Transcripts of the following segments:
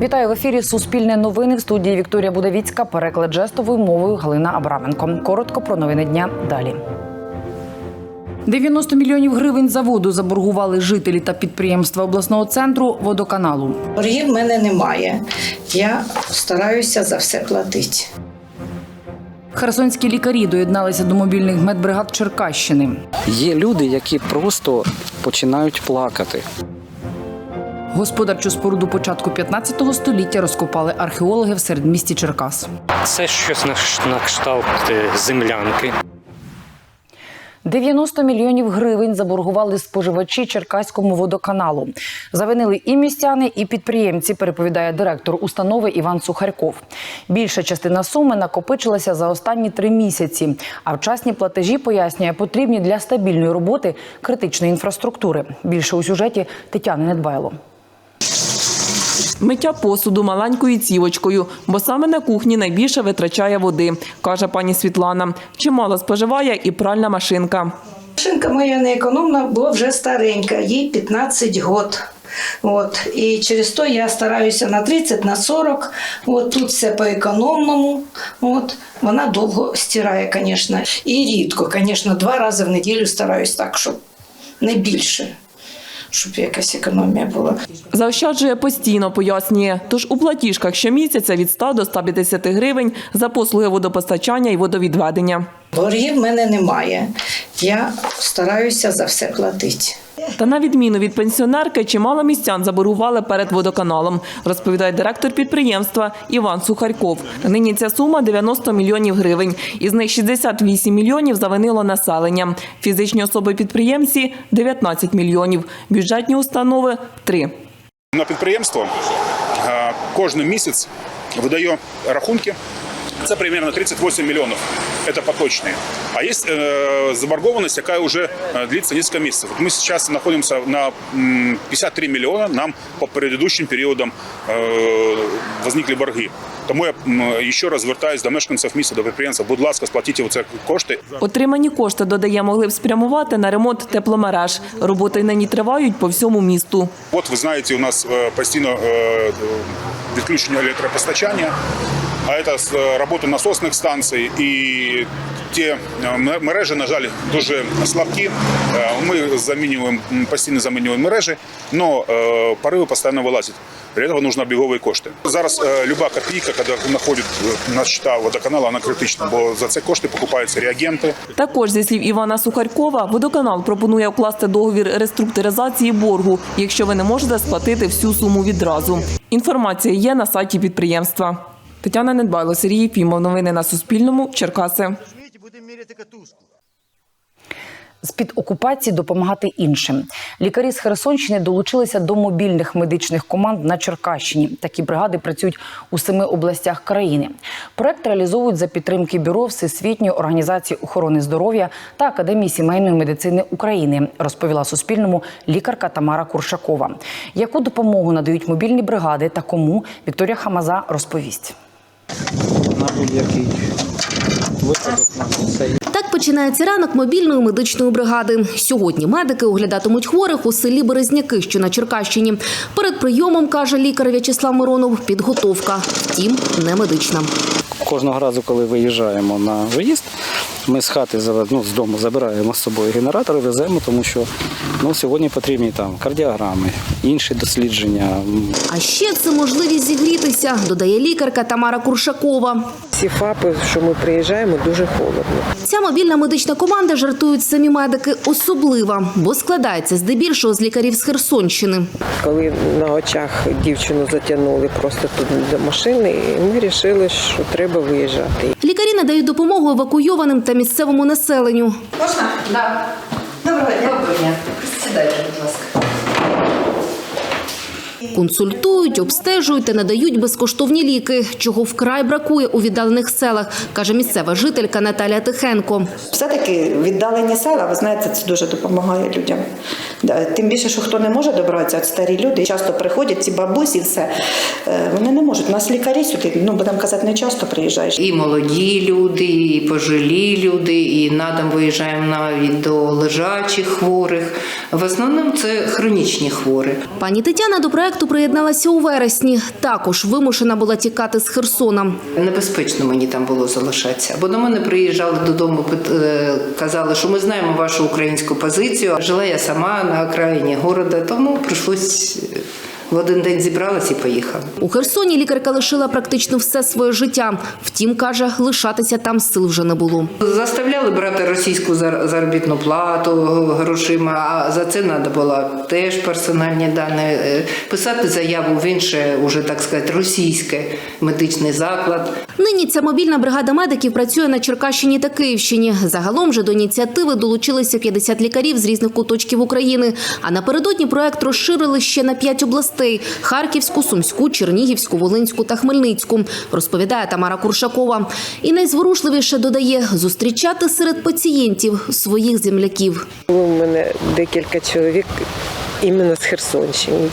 Вітаю в ефірі Суспільне новини в студії Вікторія Будавіцька. Переклад жестовою мовою Галина Абраменко. Коротко про новини дня далі. 90 мільйонів гривень за воду заборгували жителі та підприємства обласного центру водоканалу. Боргів в мене немає. Я стараюся за все платити. Херсонські лікарі доєдналися до мобільних медбригад Черкащини. Є люди, які просто починають плакати. Господарчу споруду початку 15 століття розкопали археологи в середмісті Черкас. Це щось на, кшталт е, землянки. 90 мільйонів гривень заборгували споживачі Черкаському водоканалу. Завинили і містяни, і підприємці, переповідає директор установи Іван Сухарьков. Більша частина суми накопичилася за останні три місяці. А вчасні платежі пояснює потрібні для стабільної роботи критичної інфраструктури. Більше у сюжеті Тетяни Недбайло. Миття посуду маленькою цівочкою, бо саме на кухні найбільше витрачає води, каже пані Світлана. Чимало споживає і пральна машинка. Машинка моя не економна, бо вже старенька, їй 15 год. От. І через то я стараюся на 30, на 40. От тут все по-економному. От. Вона довго стирає, звісно. І рідко, звісно, два рази в неділю стараюсь так, щоб не більше, щоб якась економія була. Заощаджує постійно, пояснює. Тож у платіжках щомісяця від 100 до 150 гривень за послуги водопостачання і водовідведення. Боргів в мене немає. Я стараюся за все платити. Та на відміну від пенсіонерки, чимало містян заборгували перед водоканалом, розповідає директор підприємства Іван Сухарьков. Нині ця сума 90 мільйонів гривень. Із них 68 мільйонів завинило населення. Фізичні особи-підприємці – 19 мільйонів. Бюджетні установи – 3. На підприємство е, кожен місяць видає рахунки. Це примерно 38 миллионов. Это поточные. А есть э, заборгованность, якая уже э, длится несколько месяцев. Вот мы сейчас находимся на м, 53 миллиона. Нам по предыдущим периодам э, возникли борги. Тому я м, ще раз звертаюся до мешканців міста, до підприємців. Будь ласка, сплатіть оце кошти. Отримані кошти, додає, могли б спрямувати на ремонт тепломереж. Роботи нині тривають по всьому місту. От ви знаєте, у нас е, постійно е, відключення електропостачання, а з е, роботи насосних станцій і ті е, мережі, на жаль, дуже слабкі. Е, Ми замінюємо, постійно замінюємо мережі, але пориви постійно вилазять. Для этого нужны обігові кошти. Зараз е, люба копійка, коли знаходить на счета водоканалу, вона критична, бо за це кошти покупаються реагенти. Також, зі слів Івана Сухарькова, водоканал пропонує укласти договір реструктуризації боргу, якщо ви не можете сплатити всю суму відразу. Інформація є на сайті підприємства. Тетяна Недбайло, Сергій Єфімов. Новини на Суспільному. Черкаси. Катушку. З-під окупації допомагати іншим. Лікарі з Херсонщини долучилися до мобільних медичних команд на Черкащині. Такі бригади працюють у семи областях країни. Проект реалізовують за підтримки бюро Всесвітньої організації охорони здоров'я та Академії сімейної медицини України, розповіла Суспільному лікарка Тамара Куршакова. Яку допомогу надають мобільні бригади та кому Вікторія Хамаза розповість. На будь-який випадок на все є. Так починається ранок мобільної медичної бригади. Сьогодні медики оглядатимуть хворих у селі Березняки, що на Черкащині. Перед прийомом каже лікар В'ячеслав Миронов, підготовка, втім, не медична. Кожного разу, коли виїжджаємо на виїзд, ми з хати ну, з дому забираємо з собою генератори, веземо, тому що ну, сьогодні потрібні там кардіограми, інші дослідження. А ще це можливість зігрітися, додає лікарка Тамара Куршакова. Ці ФАПи, що ми приїжджаємо, дуже холодно. Ця мобільна медична команда жартують самі медики особлива, бо складається здебільшого з лікарів з Херсонщини. Коли на очах дівчину затягнули просто тут до машини, і ми вирішили, що треба виїжджати. Лікарі надають допомогу евакуйованим та місцевому населенню. Можна? Да. Доброго дня. Доброго дня. Сідайте, будь ласка. Консультують, обстежують та надають безкоштовні ліки, чого вкрай бракує у віддалених селах, каже місцева жителька Наталія Тихенко. Все-таки віддалені села, ви знаєте, це дуже допомагає людям. Да, Тим більше, що хто не може добратися, от старі люди часто приходять, ці бабусі, все е, вони не можуть. У нас лікарі сюди, ну будемо казати, не часто приїжджаєш. І молоді люди, і пожилі люди, і на дом виїжджаємо навіть до лежачих хворих. В основному це хронічні хворі. Пані Тетяна до проекту приєдналася у вересні. Також вимушена була тікати з Херсона. Небезпечно мені там було залишатися. Бо до мене приїжджали додому, е, казали, що ми знаємо вашу українську позицію. Жила я сама на окраїні города, тому прийшлось е, в один день зібралась і поїхала. У Херсоні лікарка лишила практично все своє життя. Втім, каже, лишатися там сил вже не було. Заставляли брати російську зар- заробітну плату грошима, а за це треба було теж персональні дані. е, Писати заяву в інше, уже так сказати, російське медичний заклад. Нині ця мобільна бригада медиків працює на Черкащині та Київщині. Загалом же до ініціативи долучилися 50 лікарів з різних куточків України. А напередодні проект розширили ще на 5 областей: Харківську, Сумську, Чернігівську, Волинську та Хмельницьку. Розповідає Тамара Куршакова. І найзворушливіше додає зустрічати серед пацієнтів своїх земляків. Було в мене декілька чоловік іменно з Херсонщини.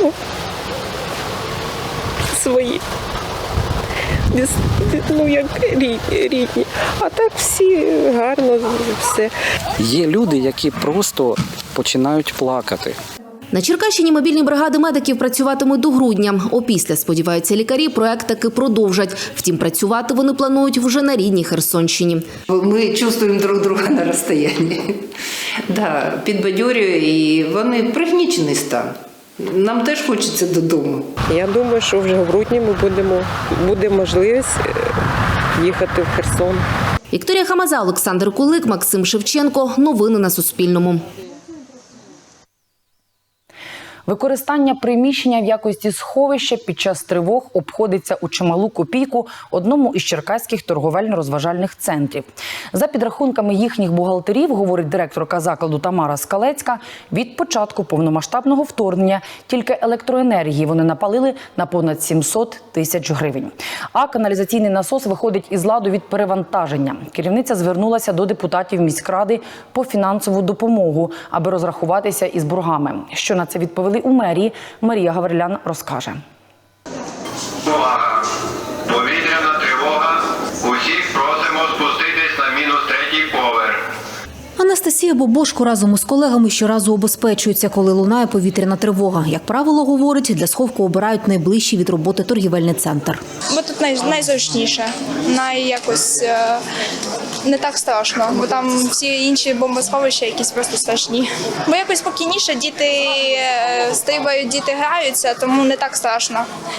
Ну, свої. Ну, як рідні, рідні. А так всі гарно, все. Є люди, які просто починають плакати. На Черкащині мобільні бригади медиків працюватимуть до грудня. Опісля, сподіваються лікарі, проект таки продовжать. Втім, працювати вони планують вже на рідній Херсонщині. Ми чувствуємо друг друга на розстоянні. Да, підбадьорює і вони пригнічений стан. Нам теж хочеться додому. Я думаю, що вже в грудні ми будемо, буде можливість е, їхати в Херсон. Вікторія Хамаза, Олександр Кулик, Максим Шевченко. Новини на Суспільному. Використання приміщення в якості сховища під час тривог обходиться у чималу копійку одному із черкаських торговельно-розважальних центрів. За підрахунками їхніх бухгалтерів, говорить директорка закладу Тамара Скалецька, від початку повномасштабного вторгнення тільки електроенергії вони напалили на понад 700 тисяч гривень. А каналізаційний насос виходить із ладу від перевантаження. Керівниця звернулася до депутатів міськради по фінансову допомогу, аби розрахуватися із боргами. Що на це відповіли у мерії, Марія Гаврилян розкаже. Анастасія Бобошко разом із колегами щоразу обезпечується, коли лунає повітряна тривога. Як правило, говорить, для сховку обирають найближчий від роботи торгівельний центр. Бо тут най, найзручніше, най якось е, не так страшно, бо там всі інші бомбосховища якісь просто страшні. Бо якось спокійніше діти е, стрибають, діти граються, тому не так страшно.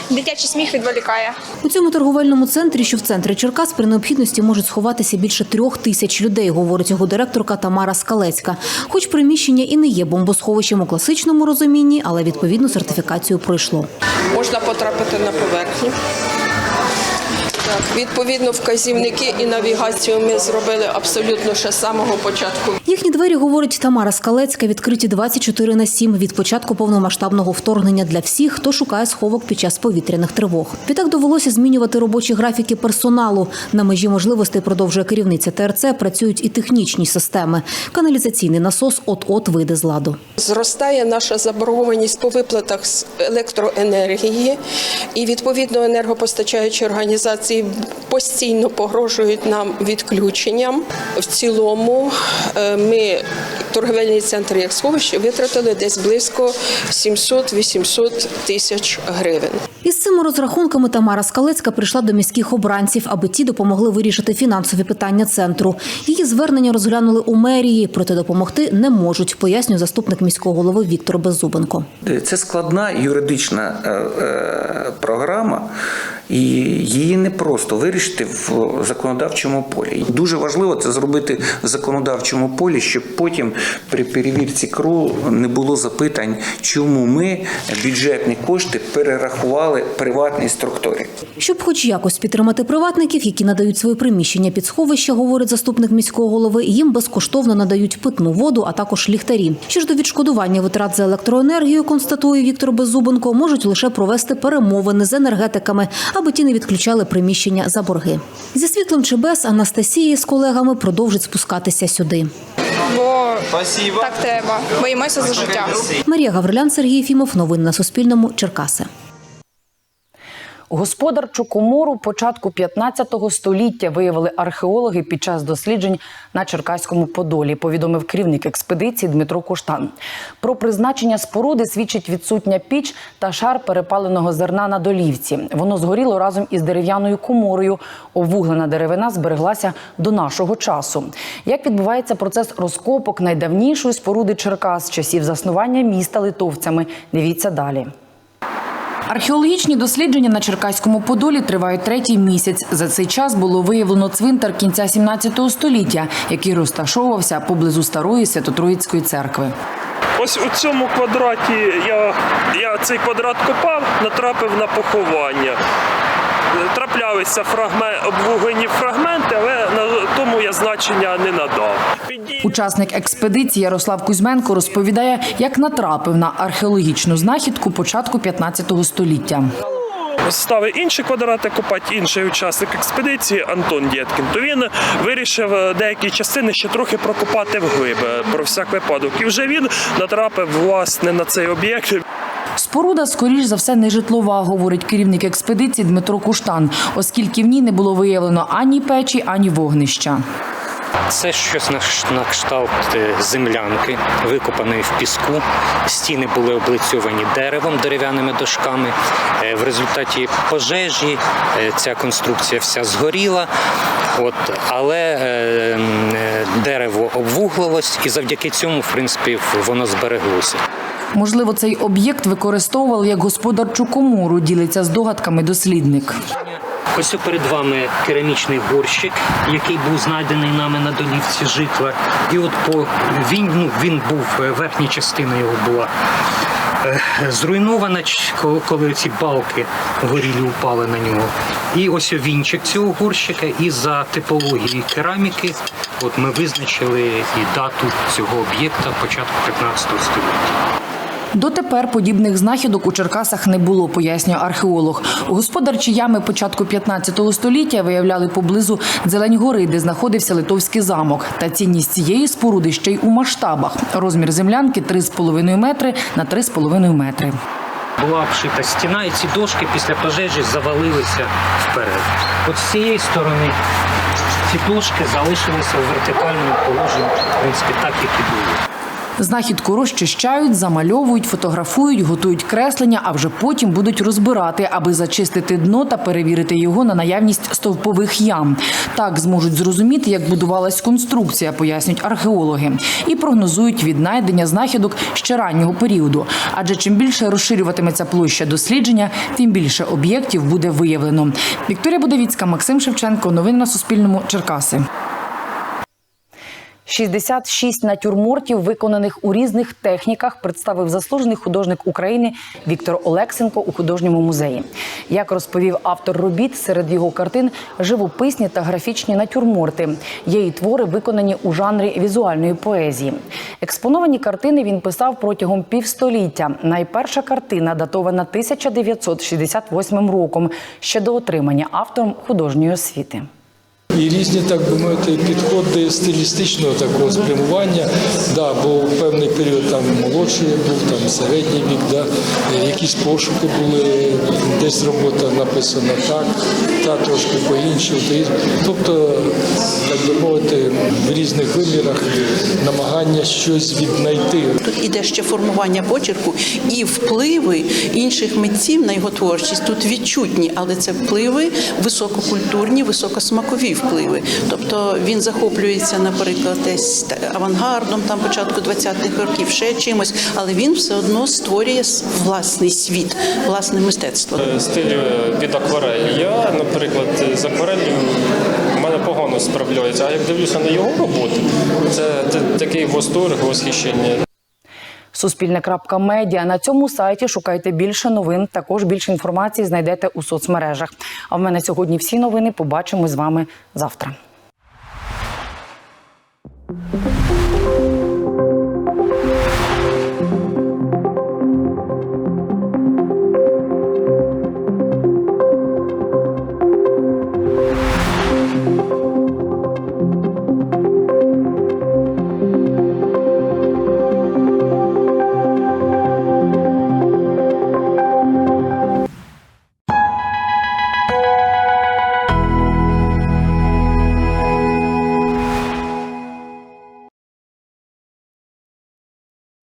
Дитячий сміх відволікає. У цьому торговельному центрі, що в центрі Черкас, при необхідності можуть сховатися більше трьох тисяч людей, говорить його директорка Тамара Скалецька. Хоч приміщення і не є бомбосховищем у класичному розумінні, але відповідну сертифікацію пройшло. можна потрапити на поверхню. Відповідно, вказівники і навігацію ми зробили абсолютно ще з самого початку. Їхні двері, говорить Тамара Скалецька, відкриті 24 на 7 від початку повномасштабного вторгнення для всіх, хто шукає сховок під час повітряних тривог. Відтак довелося змінювати робочі графіки персоналу. На межі можливостей продовжує керівниця ТРЦ. Працюють і технічні системи. Каналізаційний насос от-от вийде з ладу. Зростає наша заборгованість по виплатах з електроенергії, і відповідно енергопостачаючі організації постійно погрожують нам відключенням. В цілому е, ми торговельний центр як сховище витратили десь близько 700-800 тисяч гривень. Із цими розрахунками Тамара Скалецька прийшла до міських обранців, аби ті допомогли вирішити фінансові питання центру. Її звернення розглянули у мерії, проте допомогти не можуть, пояснює заступник міського голови Віктор Беззубенко. Це складна юридична е, е, програма, і її не просто вирішити в законодавчому полі. Дуже важливо це зробити в законодавчому полі, щоб потім при перевірці КРУ не було запитань, чому ми бюджетні кошти перерахували приватній структурі. Щоб хоч якось підтримати приватників, які надають свої приміщення під сховище, говорить заступник міського голови, їм безкоштовно надають питну воду, а також ліхтарі. Що ж до відшкодування витрат за електроенергію, констатує Віктор Беззубенко, можуть лише провести перемовини з енергетиками, аби ті не відключали приміщення за борги. Зі світлом чи без Анастасії з колегами продовжить спускатися сюди. Бо так треба. Боїмося за життя. Марія Гаврилян, Сергій Фімов. Новини на Суспільному. Черкаси. Господар Чукомору початку 15 століття виявили археологи під час досліджень на Черкаському Подолі, повідомив керівник експедиції Дмитро Куштан. Про призначення споруди свідчить відсутня піч та шар перепаленого зерна на долівці. Воно згоріло разом із дерев'яною коморою. Обвуглена деревина збереглася до нашого часу. Як відбувається процес розкопок найдавнішої споруди Черкас часів заснування міста литовцями? Дивіться далі. Археологічні дослідження на Черкаському Подолі тривають третій місяць. За цей час було виявлено цвинтар кінця 17 століття, який розташовувався поблизу старої Свято-Троїцької церкви. Ось у цьому квадраті я, я цей квадрат копав, натрапив на поховання. Траплялися фрагмен, обвуглені фрагменти, але на тому я значення не надав. Учасник експедиції Ярослав Кузьменко розповідає, як натрапив на археологічну знахідку початку 15 століття. Ставив інші квадрати копати, інший учасник експедиції Антон Дєткін. То він вирішив е, деякі частини ще трохи прокопати вглиб е, про всяк випадок. І вже він натрапив власне на цей об'єкт. Споруда, скоріш за все, не житлова, говорить керівник експедиції Дмитро Куштан, оскільки в ній не було виявлено ані печі, ані вогнища. Це щось на, кшталт е, землянки, викопаної в піску. Стіни були облицьовані деревом, дерев'яними дошками. Е, В результаті пожежі е, ця конструкція вся згоріла. От, але дерево обвуглилось, і завдяки цьому, в принципі, воно збереглося. Можливо, цей об'єкт використовували як господар Чукомору, ділиться з догадками дослідник. Ось перед вами керамічний горщик, який був знайдений нами на долівці житла. І от по він, ну, він був е, верхня частина його була е, зруйнована, коли ці балки горілі упали на нього. І ось вінчик цього горщика, і за типологією кераміки, от ми визначили і дату цього об'єкта початку 15 століття. Дотепер подібних знахідок у Черкасах не було, пояснює археолог. Господарчі ями початку 15 століття виявляли поблизу Дзелень-гори, де знаходився Литовський замок. Та цінність цієї споруди ще й у масштабах. Розмір землянки 3,5 метри на 3,5 метри. Була обшита стіна, і ці дошки після пожежі завалилися вперед. От з цієї сторони ці дошки залишилися у вертикальному положенні, в принципі, так як і були. Знахідку розчищають, замальовують, фотографують, готують креслення, а вже потім будуть розбирати, аби зачистити дно та перевірити його на наявність стовпових ям. Так зможуть зрозуміти, як будувалась конструкція, пояснюють археологи, і прогнозують віднайдення знахідок ще раннього періоду. Адже чим більше розширюватиметься площа дослідження, тим більше об'єктів буде виявлено. Вікторія Будовіцька, Максим Шевченко. Новини на Суспільному. Черкаси. 66 натюрмортів, виконаних у різних техніках, представив заслужений художник України Віктор Олексенко у художньому музеї. Як розповів автор робіт, серед його картин живописні та графічні натюрморти. І твори, виконані у жанрі візуальної поезії. Експоновані картини він писав протягом півстоліття. Найперша картина датована 1968 роком, ще до отримання автором художньої освіти. І різні, так би мовити, підходи стилістичного такого спрямування. Да, бо певний період там молодший був, там середній вік, да, якісь пошуки були, десь робота написана так, та трошки по-іншому. Тобто, так би мовити, в різних вимірах намагання щось віднайти. Тут іде ще формування почерку і впливи інших митців на його творчість. Тут відчутні, але це впливи висококультурні, високосмакові впливи. Тобто він захоплюється, наприклад, десь авангардом там початку 20-х років, ще чимось, але він все одно створює власний світ, власне мистецтво. Стиль е, під акварель. Я, наприклад, з акварелью в мене погано справляється, а як дивлюся на його роботи, це такий восторг, восхищення. Суспільне.медіа. На цьому сайті шукайте більше новин. Також більше інформації знайдете у соцмережах. А в мене сьогодні всі новини. Побачимось з вами завтра.